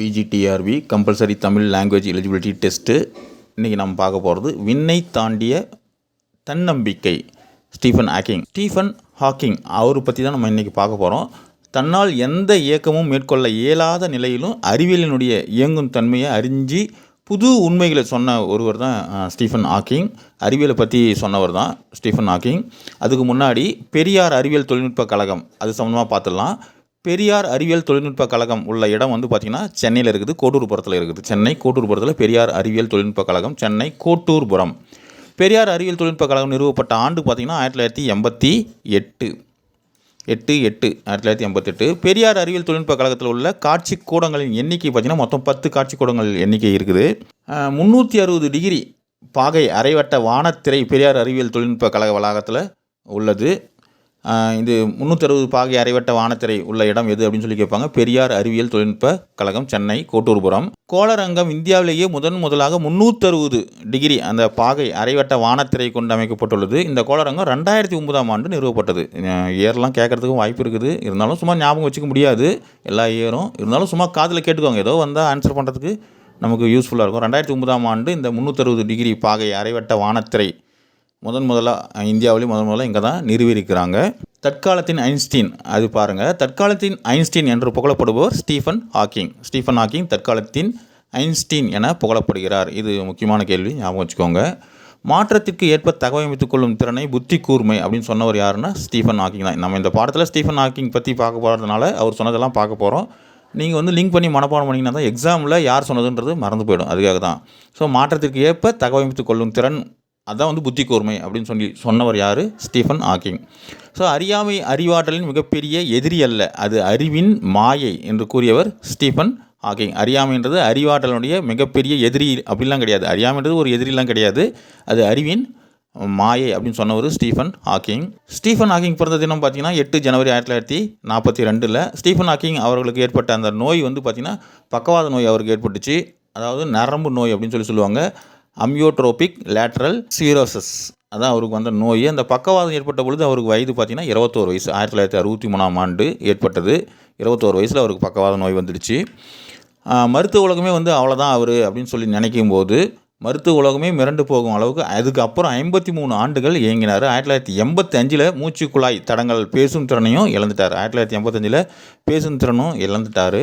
PGTRB compulsory Tamil language eligibility test இன்றைக்கி நம்ம பார்க்க போகிறது விண்ணை தாண்டிய தன்னம்பிக்கை ஸ்டீஃபன் ஹாக்கிங் ஸ்டீஃபன் ஹாக்கிங் அவரை பற்றி தான் நம்ம இன்றைக்கி பார்க்க போகிறோம் தன்னால் எந்த இயக்கமும் மேற்கொள்ள இயலாத நிலையிலும் அறிவியலினுடைய இயங்கும் தன்மையை அறிஞ்சு புது உண்மைகளை சொன்ன ஒருவர் தான் ஸ்டீஃபன் ஹாக்கிங் அறிவியலை பற்றி சொன்னவர் தான் ஸ்டீஃபன் ஹாக்கிங் அதுக்கு முன்னாடி பெரியார் அறிவியல் தொழில்நுட்ப கழகம் அது சம்மந்தமாக பார்த்துடலாம். பெரியார் அறிவியல் தொழில்நுட்ப கழகம் உள்ள இடம் வந்து பார்த்திங்கன்னா சென்னையில் இருக்குது கோட்டூர்புரத்தில் இருக்குது. சென்னை கோட்டூர்புரத்தில் பெரியார் அறிவியல் தொழில்நுட்ப கழகம் சென்னை கோட்டூர்புரம். பெரியார் அறிவியல் தொழில்நுட்ப கழகம் நிறுவப்பட்ட ஆண்டு பார்த்திங்கன்னா ஆயிரத்தி தொள்ளாயிரத்தி எண்பத்தி எட்டு. எட்டு எட்டு ஆயிரத்தி தொள்ளாயிரத்தி எண்பத்தெட்டு பெரியார் அறிவியல் தொழில்நுட்ப கழகத்தில் உள்ள காட்சி கூடங்களின் எண்ணிக்கை பார்த்திங்கன்னா மொத்தம் பத்து காட்சி கூடங்கள் எண்ணிக்கை இருக்குது. முந்நூற்றி அறுபது டிகிரி பாகை அரைவட்ட வானத்திரை பெரியார் அறிவியல் தொழில்நுட்ப கழக வளாகத்தில் உள்ளது. இது முந்நூற்றி அறுபது பாகை அரைவட்ட வானத்திரை உள்ள இடம் எது அப்படின்னு சொல்லி கேட்பாங்க. பெரியார் அறிவியல் தொழில்நுட்ப கழகம் சென்னை கோட்டூர்புரம். கோளரங்கம் இந்தியாவிலேயே முதன் முதலாக முந்நூற்றறுபது டிகிரி அந்த பாகை அரைவட்ட வானத்திரை கொண்டு அமைக்கப்பட்டுள்ளது. இந்த கோளரங்கம் ரெண்டாயிரத்தி ஒன்பதாம் ஆண்டு நிறுவப்பட்டது. ஏர்லாம் கேட்கறதுக்கும் வாய்ப்பு இருக்குது. இருந்தாலும் சும்மா ஞாபகம் வச்சுக்க முடியாது. எல்லா ஏரும் இருந்தாலும் சும்மா காதில் கேட்டுக்கோங்க ஏதோ வந்தால் ஆன்சர் பண்ணுறதுக்கு நமக்கு யூஸ்ஃபுல்லாக இருக்கும். ரெண்டாயிரத்தி ஒன்பதாம் ஆண்டு இந்த முந்நூற்றறுபது டிகிரி பாகை அரைவட்ட வானத்திரை முதன் முதலாக இந்தியாவிலேயும் முதன் முதல்ல இங்கே தான் நிறுவியிருக்கிறாங்க. தற்காலத்தின் ஐன்ஸ்டீன் அது பாருங்கள் தற்காலத்தின் ஐன்ஸ்டீன் என்று புகழப்படுபவர் ஸ்டீஃபன் ஹாக்கிங். ஸ்டீஃபன் ஹாக்கிங் தற்காலத்தின் ஐன்ஸ்டீன் என புகழப்படுகிறார். இது முக்கியமான கேள்வி ஞாபகம் வச்சுக்கோங்க. மாற்றத்திற்கு ஏற்ப தகவமைத்துக் கொள்ளும் திறனை புத்தி கூர்மை அப்படின்னு சொன்னவர் யாருன்னா ஸ்டீஃபன் ஹாக்கிங் தான். நம்ம இந்த பாடத்தில் ஸ்டீஃபன் ஹாக்கிங் பற்றி பார்க்க போகிறதுனால அவர் சொன்னதெல்லாம் பார்க்க போகிறோம் நீங்கள் வந்து லிங்க் பண்ணி மனப்பாடம் பண்ணிங்கன்னா தான் எக்ஸாமில் யார் சொன்னதுன்றது மறந்து போயிடும். அதுக்காக தான். ஸோ மாற்றத்திற்கு ஏற்ப தகவமைத்துக் கொள்ளும் திறன் அதான் வந்து புத்தி கூர்மை அப்படின்னு சொல்லி சொன்னவர் யார்? Stephen Hawking. ஸோ அறியாமை அறிவாற்றலின் மிகப்பெரிய எதிரி அல்ல அது அறிவின் மாயை என்று கூறியவர் ஸ்டீஃபன் ஹாக்கிங். அறியாமைன்றது அறிவாற்றலுடைய மிகப்பெரிய எதிரி அப்படிலாம் கிடையாது. அறியாமைன்றது ஒரு எதிரிலாம் கிடையாது. அது அறிவின் மாயை அப்படின்னு சொன்னவர் ஸ்டீஃபன் ஹாக்கிங். ஸ்டீஃபன் ஹாக்கிங் பிறந்த தினம் பார்த்தீங்கன்னா எட்டு ஜனவரி ஆயிரத்தி தொள்ளாயிரத்தி நாற்பத்தி ரெண்டில் ஸ்டீஃபன் ஹாக்கிங் அவர்களுக்கு ஏற்பட்ட அந்த நோய் வந்து பார்த்திங்கன்னா பக்கவாத நோய் அவருக்கு ஏற்பட்டுச்சு. அதாவது நரம்பு நோய் அப்படின்னு சொல்லி சொல்லுவாங்க. Amyotrophic lateral sclerosis. அதான் அவருக்கு வந்த நோய். அந்த பக்கவாதம் ஏற்பட்ட பொழுது அவருக்கு வயது பார்த்திங்கன்னா இருபத்தோரு வயசு. ஆயிரத்தி தொள்ளாயிரத்தி அறுபத்தி மூணாம் ஆண்டு ஏற்பட்டது. இருபத்தோரு வயசில் அவருக்கு பக்கவாத நோய் வந்துடுச்சு. மருத்துவ உலகமே வந்து அவ்வளோதான் அவர் அப்படின்னு சொல்லி நினைக்கும் போது மருத்துவ உலகமே மிரண்டு போகும் அளவுக்கு அதுக்கப்புறம் ஐம்பத்தி மூணு ஆண்டுகள் இயங்கினார். ஆயிரத்தி தொள்ளாயிரத்தி எண்பத்தி அஞ்சில் மூச்சு குழாய் தடங்கள் பேசும் திறனையும் இழந்துட்டார். ஆயிரத்தி தொள்ளாயிரத்தி எண்பத்தஞ்சில் பேசும் திறனும் இழந்துட்டார்.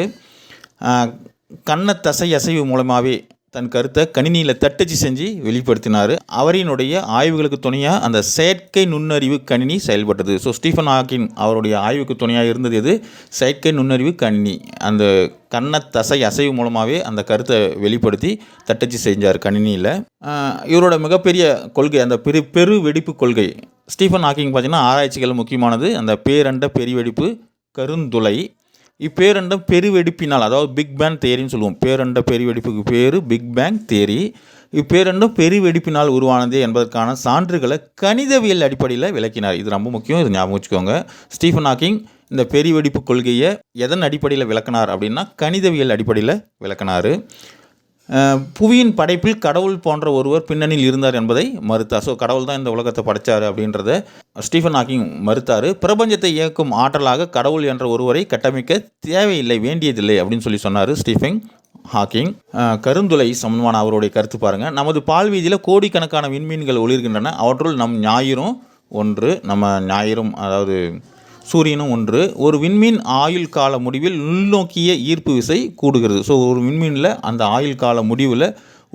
கண்ண தசை அசைவு மூலமாகவே தன் கருத்தை கணினியில் தட்டச்சு செஞ்சு வெளிப்படுத்தினார். அவரினுடைய ஆய்வுகளுக்கு துணையாக அந்த செயற்கை நுண்ணறிவு கணினி செயல்பட்டது. ஸோ ஸ்டீஃபன் ஹாக்கின் அவருடைய ஆய்வுக்கு துணையாக இருந்தது எது? செயற்கை நுண்ணறிவு கணினி. அந்த கண்ண தசை அசைவு மூலமாகவே அந்த கருத்தை வெளிப்படுத்தி தட்டச்சு செஞ்சார் கணினியில். இவரோட மிகப்பெரிய கொள்கை அந்த பெரு பெரு வெடிப்பு கொள்கை. ஸ்டீஃபன் ஹாக்கிங் பார்த்தீங்கன்னா ஆராய்ச்சிகள் முக்கியமானது. அந்த பேரண்ட பெருவெடிப்பு கருந்துளை. இப்பேரண்டம் பெருவெடிப்பினால் அதாவது பிக் பேங் தேரின்னு சொல்லுவோம். பேரண்ட பெருவெடிப்புக்கு பேர் பிக் பேங் தேரி இப்பேரண்டும் பெருவெடிப்பினால் உருவானது என்பதற்கான சான்றுகளை கணிதவியல் அடிப்படையில் விளக்கினார். இது ரொம்ப முக்கியம் இது ஞாபகம் வச்சுக்கோங்க. ஸ்டீஃபன் ஹாக்கிங் இந்த பெருவெடிப்பு கொள்கையை எதன் அடிப்படையில் விளக்கினார் அப்படின்னா கணிதவியல் அடிப்படையில் விளக்கினார். புவியின் படைப்பில் கடவுள் போன்ற ஒருவர் பின்னணியில் இருந்தார் என்பதை மறுத்தார். ஸோ கடவுள் தான் இந்த உலகத்தை படைச்சார் அப்படின்றத ஸ்டீஃபன் ஹாக்கிங் மறுத்தார். பிரபஞ்சத்தை இயக்கும் ஆற்றலாக கடவுள் என்ற ஒருவரை கட்டமைக்க தேவையில்லை வேண்டியதில்லை அப்படின்னு சொல்லி சொன்னார் ஸ்டீஃபன் ஹாக்கிங். கருந்துளை சம்பந்தமான அவருடைய கருத்து பாருங்கள் நமது பால்வீதியில் கோடிக்கணக்கான விண்மீன்கள் ஒளிர்கின்றன. அவற்றுள் நம் ஞாயிறும் ஒன்று நம்ம ஞாயிறும் அதாவது சூரியனும் ஒன்று. ஒரு விண்மீன் ஆயுள் கால முடிவில் உள்நோக்கிய ஈர்ப்பு விசை கூடுகிறது. ஸோ ஒரு விண்மீனில் அந்த ஆயுள் கால முடிவில்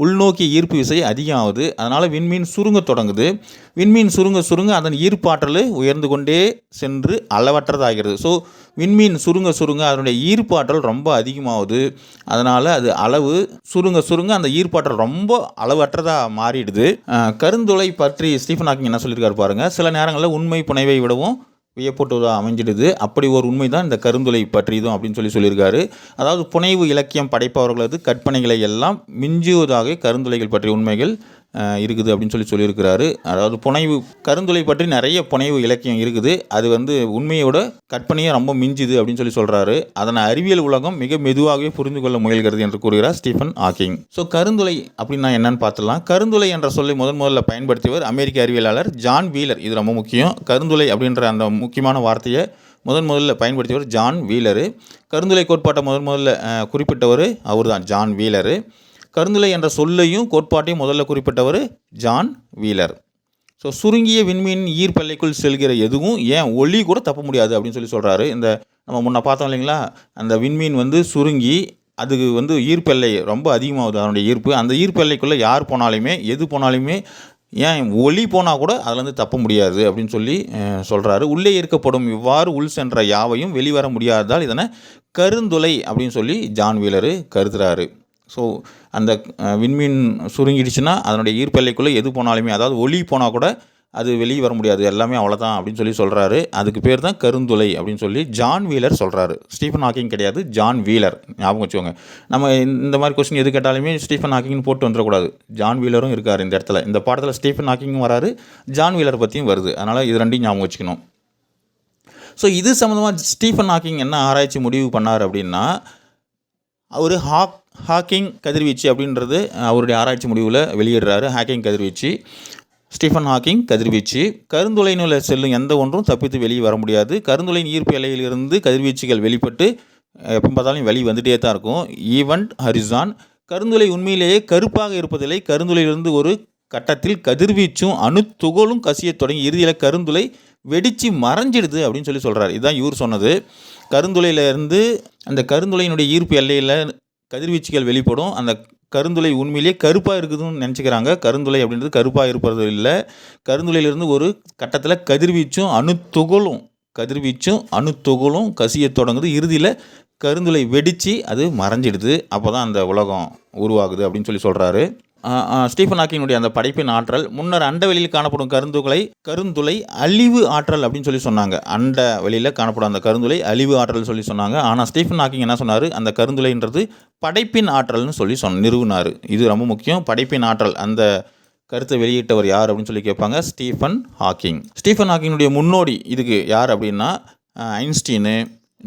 உள்நோக்கிய ஈர்ப்பு விசை அதிகமாகுது. அதனால் விண்மீன் சுருங்க தொடங்குது. விண்மீன் சுருங்க சுருங்க அதன் ஈர்ப்பாற்றல் உயர்ந்து கொண்டே சென்று அளவற்றதாகிறது. ஸோ விண்மீன் சுருங்க சுருங்க அதனுடைய ஈர்ப்பாற்றல் ரொம்ப அதிகமாகுது. அதனால் அது அளவு சுருங்க சுருங்க அந்த ஈர்ப்பாற்றல் ரொம்ப அளவற்றதாக மாறிடுது. கருந்துளை பற்றி ஸ்டீஃபன் ஹாக்கிங் என்ன சொல்லியிருக்காரு பாருங்கள் சில நேரங்களில் உண்மை புனைவை விடவும் வியப்பூட்டுவதாக அமைஞ்சிடுது. அப்படி ஒரு உண்மை தான் இந்த கருந்துளை பற்றியதும் அப்படின்னு சொல்லி சொல்லியிருக்காரு. அதாவது புனைவு இலக்கியம் படைப்பவர்களது கற்பனைகளை எல்லாம் மிஞ்சுவதாக கருந்துளைகள் பற்றிய உண்மைகள் இருக்குது அப்படின்னு சொல்லி சொல்லியிருக்கிறாரு. அதாவது புனைவு கருந்துளை பற்றி நிறைய புனைவு இலக்கியம் இருக்குது. அது வந்து உண்மையோட கற்பனையே ரொம்ப மிஞ்சுது அப்படின்னு சொல்லி சொல்கிறாரு அதனை அறிவியல் உலகம் மிக மெதுவாகவே புரிந்து கொள்ள முயல்கிறது என்று கூறுகிறார் ஸ்டீஃபன் ஹாக்கிங். ஸோ கருந்துளை அப்படின்னா என்னன்னு பார்த்துலாம் கருந்துளை என்ற சொல்லை முதன் முதல்ல பயன்படுத்தியவர் அமெரிக்க அறிவியலாளர் ஜான் வீலர். இது ரொம்ப முக்கியம். கருந்துளை அப்படின்ற அந்த முக்கியமான வார்த்தையை முதன் முதல்ல பயன்படுத்தியவர் ஜான் வீலரு. கருந்துளை கோட்பாட்டை முதன் முதல்ல குறிப்பிட்டவர் அவர் தான் ஜான் வீலரு. கருந்துளை என்ற சொல்லையும் கோட்பாட்டையும் முதல்ல குறிப்பிட்டவர் ஜான் வீலர். ஸோ சுருங்கிய விண்மீன் ஈர்ப்பெல்லைக்குள் செல்கிற எதுவும் ஏன் ஒளி கூட தப்ப முடியாது அப்படின்னு சொல்லி சொல்கிறாரு இந்த நம்ம முன்ன பார்த்தோம் இல்லைங்களா? அந்த விண்மீன் வந்து சுருங்கி அதுக்கு வந்து ஈர்ப்பெல்லை ரொம்ப அதிகமாகுது. அதனுடைய ஈர்ப்பு. அந்த ஈர்ப்பெல்லைக்குள்ளே யார் போனாலுமே எது போனாலுமே ஏன் ஒளி போனால் கூட அதுலேருந்து தப்ப முடியாது அப்படின்னு சொல்லி சொல்கிறாரு உள்ளே இருக்கப்படும் இவ்வாறு உள் சென்ற யாவையும் வெளிவர முடியாததால் இதனை கருந்துளை அப்படின்னு சொல்லி ஜான் வீலரு கருதுறாரு. ஸோ அந்த விண்மீன் சுருங்கிடுச்சுன்னா அதனுடைய ஈர்ப்பெல்லைக்குள்ளே எது போனாலுமே அதாவது ஒளி போனால் கூட அது வெளியே வர முடியாது. எல்லாமே அவ்வளோதான் அப்படின்னு சொல்லி சொல்கிறாரு அதுக்கு பேர் தான் கருந்துளை அப்படின்னு சொல்லி ஜான் வீலர் சொல்கிறாரு ஸ்டீஃபன் ஹாக்கிங் கிடையாது ஜான் வீலர். ஞாபகம் வச்சுக்கோங்க. நம்ம இந்த- இந்த மாதிரி கொஸ்டின் எது கேட்டாலுமே ஸ்டீஃபன் ஹாக்கிங்னு போட்டு வந்துடக்கூடாது. ஜான் வீலரும் இருக்கார் இந்த இடத்துல. இந்த பாடத்தில் ஸ்டீஃபன் ஹாக்கிங்கும் வராரு ஜான் வீலர் பற்றியும் வருது. அதனால் இது ரெண்டையும் ஞாபகம் வச்சுக்கணும். ஸோ இது சம்மந்தமாக ஸ்டீஃபன் ஹாக்கிங் என்ன ஆராய்ச்சி முடிவு பண்ணார் அப்படின்னா அவர் ஹாக் ஹாக்கிங் கதிர்வீச்சு அப்படின்றது அவருடைய ஆராய்ச்சி முடிவில் வெளியிடுறாரு. ஹாக்கிங் கதிர்வீச்சு. ஸ்டீஃபன் ஹாக்கிங் கதிர்வீச்சு. கருந்துளையினுள்ள செல்லும் எந்த ஒன்றும் தப்பித்து வெளியே வர முடியாது. கருந்துளையின் ஈர்ப்பு எல்லையிலிருந்து கதிர்வீச்சுகள் வெளிப்பட்டு எப்போ பார்த்தாலும் வெளியே வந்துட்டே தான் இருக்கும். ஈவெண்ட் ஹரிசான் கருந்துளை உண்மையிலேயே கருப்பாக இருப்பதில்லை. கருந்துளையிலிருந்து ஒரு கட்டத்தில் கதிர்வீச்சும் அணுத்துகளும் கசியத் தொடங்கி இறுதியில் கருந்துளை வெடித்து மறைஞ்சிடுது அப்படின்னு சொல்லி சொல்கிறார் இதுதான் இவர் சொன்னது. கருந்துளையிலேருந்து அந்த கருந்துளையினுடைய ஈர்ப்பு எல்லையில் கதிர்வீச்சுகள் வெளிப்படும். அந்த கருந்துளை உண்மையிலேயே கருப்பாக இருக்குதுன்னு நினச்சிக்கிறாங்க. கருந்துளை அப்படின்றது கருப்பாக இருப்பது இல்லை. கருந்துளையிலிருந்து ஒரு கட்டத்தில் கதிர்வீச்சும் அணுத்துகளும் கதிர்வீச்சும் அணுத்துகளும் கசிய தொடங்குது. இறுதியில் கருந்துளை வெடித்து அது மறைஞ்சிடுது. அப்போ தான் அந்த உலகம் உருவாகுது அப்படின்னு சொல்லி சொல்கிறாரு ஸ்டீஃபன் ஹாக்கினுடைய அந்த படைப்பின் ஆற்றல் முன்னர் அண்ட வெளியில் காணப்படும் கருந்துகளை கருந்துளை அழிவு ஆற்றல் அப்படின்னு சொல்லி சொன்னாங்க. அண்ட வெளியில் காணப்படும் அந்த கருந்துளை அழிவு ஆற்றல் சொல்லி சொன்னாங்க. ஆனால் ஸ்டீஃபன் ஹாக்கிங் என்ன சொன்னார்? அந்த கருந்துளைன்றது படைப்பின் ஆற்றல்னு சொல்லி சொன்ன நிறுவினார். இது ரொம்ப முக்கியம். படைப்பின் ஆற்றல். அந்த கருத்தை வெளியிட்டவர் யார் அப்படின்னு சொல்லி கேட்பாங்க ஸ்டீஃபன் ஹாக்கிங். ஸ்டீஃபன் ஹாக்கினுடைய முன்னோடி இதுக்கு யார் அப்படின்னா ஐன்ஸ்டீனு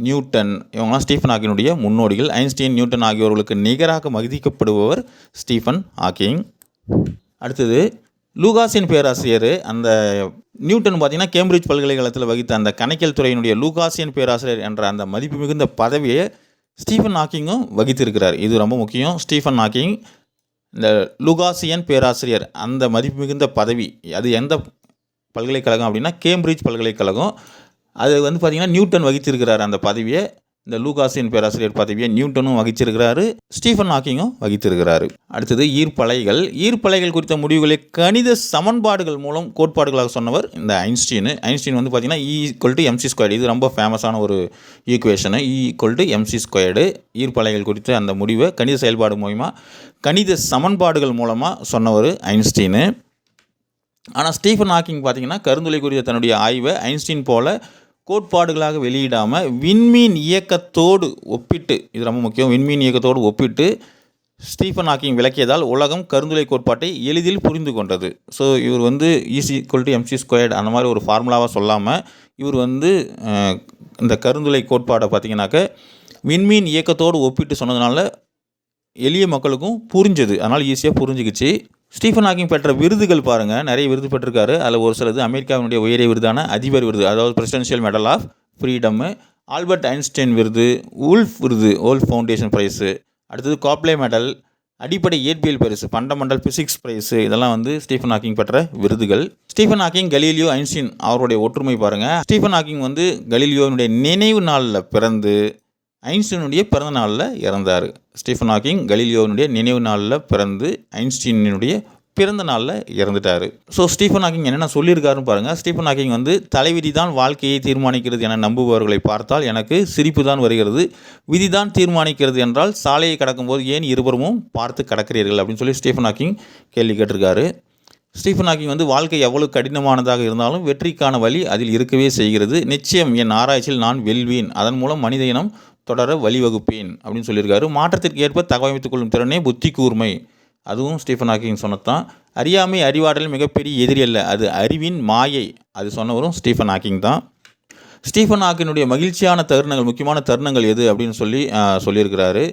நியூட்டன் இவங்களாம் ஸ்டீஃபன் ஹாக்கினுடைய முன்னோடிகள். ஐன்ஸ்டீன் நியூட்டன் ஆகியோர்களுக்கு நிகராக மதிக்கப்படுபவர் ஸ்டீஃபன் ஹாக்கிங். அடுத்தது லூகாஸின் பேராசிரியர் அந்த நியூட்டன் பார்த்தீங்கன்னா கேம்பிரிட்ஜ் பல்கலைக்கழகத்தில் வகித்த அந்த கணக்கியல் துறையினுடைய லூகாசியன் பேராசிரியர் என்ற அந்த மதிப்பு மிகுந்த பதவியை ஸ்டீஃபன் ஹாக்கிங்கும் வகித்திருக்கிறார். இது ரொம்ப முக்கியம். ஸ்டீஃபன் ஹாக்கிங் இந்த லூகாசியன் பேராசிரியர் அந்த மதிப்பு மிகுந்த பதவி அது எந்த பல்கலைக்கழகம் அப்படின்னா கேம்பிரிட்ஜ் பல்கலைக்கழகம். அது வந்து பார்த்திங்கன்னா நியூட்டன் வகித்திருக்கிறார் அந்த பதவியை. இந்த லூகாசின் பேராசிரியர் பதவியை நியூட்டனும் வகிச்சிருக்கிறாரு ஸ்டீஃபன் ஹாக்கிங்கும் வகித்திருக்கிறாரு. அடுத்தது ஈர்ப்பலைகள். ஈர்ப்பலைகள் குறித்த முடிவுகளை கணித சமன்பாடுகள் மூலம் கோட்பாடுகளாக சொன்னவர் இந்த ஐன்ஸ்டீனு. ஐன்ஸ்டீன் வந்து பார்த்தீங்கன்னா E e equal to MC squared இது ரொம்ப ஃபேமஸான ஒரு equation E equal to MC squared ஈர்ப்பலைகள் குறித்த அந்த முடிவை கணித செயல்பாடு மூலிமா கணித சமன்பாடுகள் மூலமாக சொன்னவர் ஐன்ஸ்டீனு. ஆனால் ஸ்டீஃபன் ஹாக்கிங் பார்த்தீங்கன்னா கருந்துளை குறித்த தன்னுடைய ஆய்வை ஐன்ஸ்டீன் போல கோட்பாடுகளாக வெளியிடாமல் விண்மீன் இயக்கத்தோடு ஒப்பிட்டு இது ரொம்ப முக்கியம் விண்மீன் இயக்கத்தோடு ஒப்பிட்டு ஸ்டீஃபன் ஹாக்கிங் விளக்கியதால் உலகம் கருந்துளை கோட்பாட்டை எளிதில் புரிந்து கொண்டது. ஸோ இவர் வந்து easy equal to MC squared அந்த மாதிரி ஒரு ஃபார்முலாவாக சொல்லாமல் இவர் வந்து இந்த கருந்துளை கோட்பாடை பார்த்திங்கனாக்க விண்மீன் இயக்கத்தோடு ஒப்பிட்டு சொன்னதுனால எளிய மக்களுக்கும் புரிஞ்சது. அதனால் ஈஸியாக புரிஞ்சுக்கிச்சு. ஸ்டீஃபன் ஹாக்கிங் பெற்ற விருதுகள் பாருங்கள் நிறைய விருது பெற்றிருக்காரு. அதில் ஒரு சிலது அமெரிக்காவினுடைய உயரிய விருதான அதிபர் விருது அதாவது presidential medal of freedom Albert Einstein விருது உல்ஃப் விருது ஓல்ஃப் ஃபவுண்டேஷன் ப்ரைஸு அடுத்தது காப்ளே மெடல் அடிப்படை இயற்பியல் பரிசு ஃபண்டமெண்டல் பிசிக்ஸ் ப்ரைஸு இதெல்லாம் வந்து ஸ்டீஃபன் ஹாக்கிங் பெற்ற விருதுகள். ஸ்டீஃபன் ஹாக்கிங் கலீலியோ ஐன்ஸ்டீன் அவருடைய ஒற்றுமை பாருங்கள் ஸ்டீஃபன் ஹாக்கிங் வந்து கலீலியோனுடைய நினைவு நாளில் பிறந்து ஐன்ஸ்டீனுடைய பிறந்த நாளில் இறந்தார். ஸ்டீஃபன் ஹாக்கிங் கலீலியோனுடைய நினைவு நாளில் பிறந்து ஐன்ஸ்டீனுடைய பிறந்த நாளில் இறந்துட்டார். ஸோ ஸ்டீஃபன் ஹாக்கிங் என்னென்ன சொல்லியிருக்காருன்னு பாருங்கள் ஸ்டீஃபன் ஹாக்கிங் வந்து தலைவிதி தான் வாழ்க்கையை தீர்மானிக்கிறது என நம்புபவர்களை பார்த்தால் எனக்கு சிரிப்பு தான் வருகிறது. விதி தான் தீர்மானிக்கிறது என்றால் சாலையை கடக்கும்போது ஏன் இருவரும் பார்த்து கடக்கிறீர்கள் அப்படின்னு சொல்லி ஸ்டீஃபன் ஹாக்கிங் கேள்வி கேட்டிருக்காரு. ஸ்டீஃபன் ஹாக்கிங் வந்து வாழ்க்கை எவ்வளவு கடினமானதாக இருந்தாலும் வெற்றிக்கான வழி அதில் இருக்கவே செய்கிறது. நிச்சயம் என் ஆராய்ச்சியில் நான் வெல்வேன். அதன் மூலம் மனித இனம் தொடர வழிவகுப்பேன் அப்படின்னு சொல்லியிருக்காரு. மாற்றத்திற்கு ஏற்ப தகவமைத்துக் கொள்ளும் திறனே புத்தி கூர்மை. அதுவும் ஸ்டீஃபன் ஹாக்கிங் சொன்னதான் அறியாமை அறிவாற்றல் மிகப்பெரிய எதிரி அல்ல அது அறிவின் மாயை. அது சொன்னவரும் ஸ்டீஃபன் ஹாக்கிங் தான். ஸ்டீஃபன் ஹாக்கினுடைய மகிழ்ச்சியான தருணங்கள் முக்கியமான தருணங்கள் எது அப்படின்னு சொல்லி சொல்லியிருக்கிறாரு.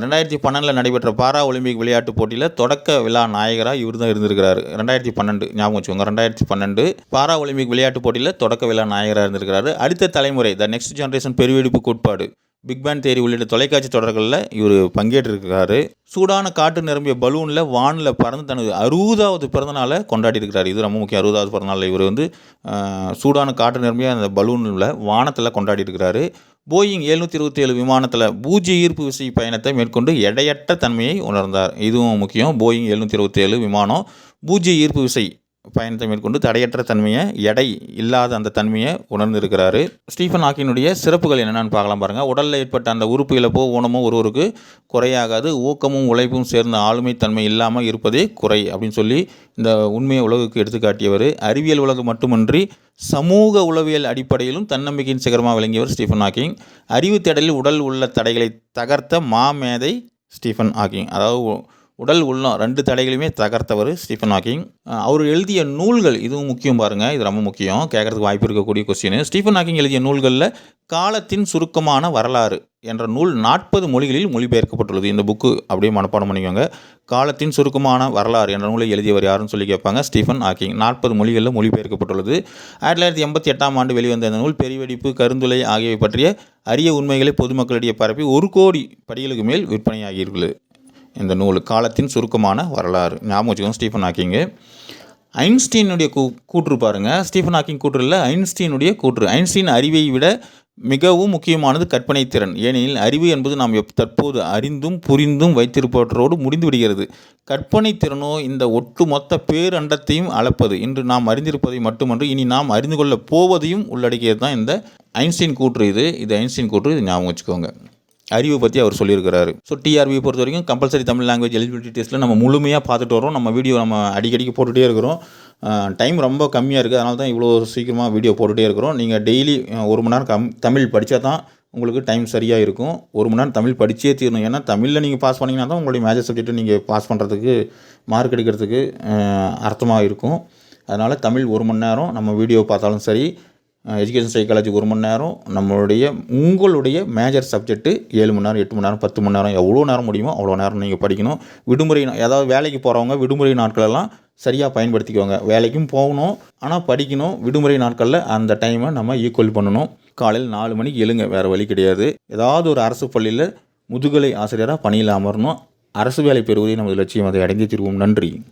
ரெண்டாயிரத்தி பன்னெண்டில் நடைபெற்ற பாரா ஒலிம்பிக் விளையாட்டுப் போட்டியில் தொடக்க விழா நாயகராக இவர் தான் இருந்திருக்கிறாரு. ரெண்டாயிரத்தி பன்னெண்டு ஞாபகம் வச்சுக்கோங்க ரெண்டாயிரத்தி பன்னெண்டு பாரா ஒலிம்பிக் விளையாட்டுப் போட்டியில் தொடக்க விழா நாயகராக இருந்திருக்கிறாரு. அடுத்த தலைமுறை த நெக்ஸ்ட் ஜென்ரேஷன் பெருவெடிப்பு கோட்பாடு. பிக் பேன் தேரி உள்ளிட்ட தொலைக்காட்சி தொடர்களில் இவர் பங்கேற்றிருக்கிறாரு சூடான காட்டு நிரம்பிய பலூனில் வானில் பறந்து தனது அறுபதாவது பிறந்தநாளை கொண்டாடி இருக்கிறார் இது ரொம்ப முக்கியம். அறுபதாவது பிறந்தநாள் இவர் வந்து சூடான காட்டு நிரம்பிய அந்த பலூனில் வானத்தில் கொண்டாடி இருக்கிறாரு போயிங் எழுநூற்றி இருபத்தி ஏழு விமானத்தில் பூஜ்ய ஈர்ப்பு விசை பயணத்தை மேற்கொண்டு எடையற்ற தன்மையை உணர்ந்தார். இதுவும் முக்கியம். போயிங் எழுநூற்றி இருபத்தி ஏழு விமானம் பூஜ்ய ஈர்ப்பு விசை பயணத்தை மேற்கொண்டு தடையற்ற தன்மையை எடை இல்லாத அந்த தன்மையை உணர்ந்திருக்கிறாரு. ஸ்டீஃபன் ஹாக்கினுடைய சிறப்புகள் என்னென்னு பார்க்கலாம் பாருங்கள் உடலில் ஏற்பட்ட அந்த உறுப்பு இழப்போ ஊனமோ ஒருவருக்கு குறையாகாது. ஊக்கமும் உழைப்பும் சேர்ந்த ஆளுமை தன்மை இல்லாமல் இருப்பதே குறை அப்படின்னு சொல்லி இந்த உண்மையை உலகுக்கு எடுத்துக்காட்டியவர் அறிவியல் உலகம் மட்டுமன்றி சமூக உளவியல் அடிப்படையிலும் தன்னம்பிக்கையின் சிகரமாக விளங்கியவர் ஸ்டீஃபன் ஹாக்கிங். அறிவு தேடலில் உடல் உள்ள தடைகளை தகர்த்த மாமேதை ஸ்டீஃபன் ஹாக்கிங். அதாவது உடல் உள்ளம் ரெண்டு தடைகளையுமே தகர்த்தவர் ஸ்டீஃபன் ஹாக்கிங். அவர் எழுதிய நூல்கள் இதுவும் முக்கியம் பாருங்கள் இது ரொம்ப முக்கியம் கேட்கறதுக்கு வாய்ப்பு இருக்கக்கூடிய கொஸ்டின் ஸ்டீஃபன் ஹாக்கிங் எழுதிய நூல்களில் காலத்தின் சுருக்கமான வரலாறு என்ற நூல் நாற்பது மொழிகளில் மொழிபெயர்க்கப்பட்டுள்ளது. இந்த புக்கு அப்படியே மனப்பாடம் பண்ணிக்கோங்க. காலத்தின் சுருக்கமான வரலாறு என்ற நூலை எழுதியவர் யாருன்னு சொல்லி கேட்பாங்க ஸ்டீஃபன் ஹாக்கிங். நாற்பது மொழிகளில் மொழிபெயர்க்கப்பட்டுள்ளது. ஆயிரத்தி தொள்ளாயிரத்தி எண்பத்தி எட்டாம் ஆண்டு வெளிவந்த இந்த நூல் பெருவெடிப்பு கருந்துளை ஆகியவை பற்றிய அரிய உண்மைகளை பொதுமக்களிடையே பரப்பி ஒரு கோடி படிகளுக்கு மேல் விற்பனையாகியுள்ளது இந்த நூல் காலத்தின் சுருக்கமான வரலாறு. ஞாபகம் வச்சுக்கோங்க ஸ்டீஃபன் ஹாக்கிங்கு ஐன்ஸ்டீனுடைய கூ கூற்று பாருங்கள் ஸ்டீஃபன் ஹாக்கிங் கூற்று இல்லை ஐன்ஸ்டீனுடைய கூற்று. ஐன்ஸ்டீன் அறிவை விட மிகவும் முக்கியமானது கற்பனை திறன். ஏனெனில் அறிவு என்பது நாம் எப் தற்போது அறிந்தும் புரிந்தும் வைத்திருப்பவற்றோடு முடிந்து விடுகிறது. கற்பனை திறனோ இந்த ஒட்டுமொத்த பேரண்டத்தையும் அளப்பது. இன்று நாம் அறிந்திருப்பதை மட்டுமன்று இனி நாம் அறிந்து கொள்ளப் போவதையும் உள்ளடக்கியது தான் இந்த ஐன்ஸ்டீன் கூற்று இது. இது ஐன்ஸ்டீன் கூற்று இது ஞாபகம் வச்சுக்கோங்க. அறிவை பற்றி அவர் சொல்லியிருக்கிறாரு. ஸோ டிஆர்பி பொறுத்த வரைக்கும் கம்பல்சரி தமிழ் லாங்குவேஜ் எலிஜிபிலிட்டி டெஸ்ட்டில் நம்ம முழுமையாக பார்த்துட்டு வரோம் நம்ம வீடியோ நம்ம அடிக்கடிக்கு போட்டுகிட்டே இருக்கிறோம். டைம் ரொம்ப கம்மியாக இருக்குது அதனால தான் இவ்வளோ சீக்கிரமாக வீடியோ போட்டுகிட்டே இருக்கிறோம். நீங்கள் டெய்லி ஒரு மணி நேரம் கம் தமிழ் படித்தா தான் உங்களுக்கு டைம் சரியாக இருக்கும். ஒரு மணி நேரம் தமிழ் படிச்சே தீரணும். ஏன்னா தமிழில் நீங்கள் பாஸ் பண்ணிங்கன்னா தான் உங்களுடைய மேஜர் சப்ஜெக்ட்டை நீங்கள் பாஸ் பண்ணுறதுக்கு மார்க் எடுக்கிறதுக்கு அர்த்தமாக இருக்கும். அதனால் தமிழ் ஒரு மணி நேரம் நம்ம வீடியோ பார்த்தாலும் சரி எஜுகேஷன் சைக்காலஜி ஒரு மணி நேரம் நம்மளுடைய உங்களுடைய மேஜர் சப்ஜெக்ட்டு ஏழு மணி நேரம் எட்டு மணி நேரம் பத்து மணி நேரம் எவ்வளோ நேரம் முடியுமோ அவ்வளோ நேரம் நீங்கள் படிக்கணும். விடுமுறை ஏதாவது வேலைக்கு போகிறவங்க விடுமுறை நாட்களெல்லாம் சரியாக பயன்படுத்திக்கோங்க. வேலைக்கும் போகணும் ஆனால் படிக்கணும். விடுமுறை நாட்களில் அந்த டைமை நம்ம ஈக்குவல் பண்ணணும். காலையில் நாலு மணிக்கு எழுங்க வேறு வழி கிடையாது. ஏதாவது ஒரு அரசு பள்ளியில் முதுகலை ஆசிரியராக பணியில் அமரணும். அரசு வேலை பெறுவதே நமது லட்சியம். அதை அடைந்து திருவோம். நன்றி.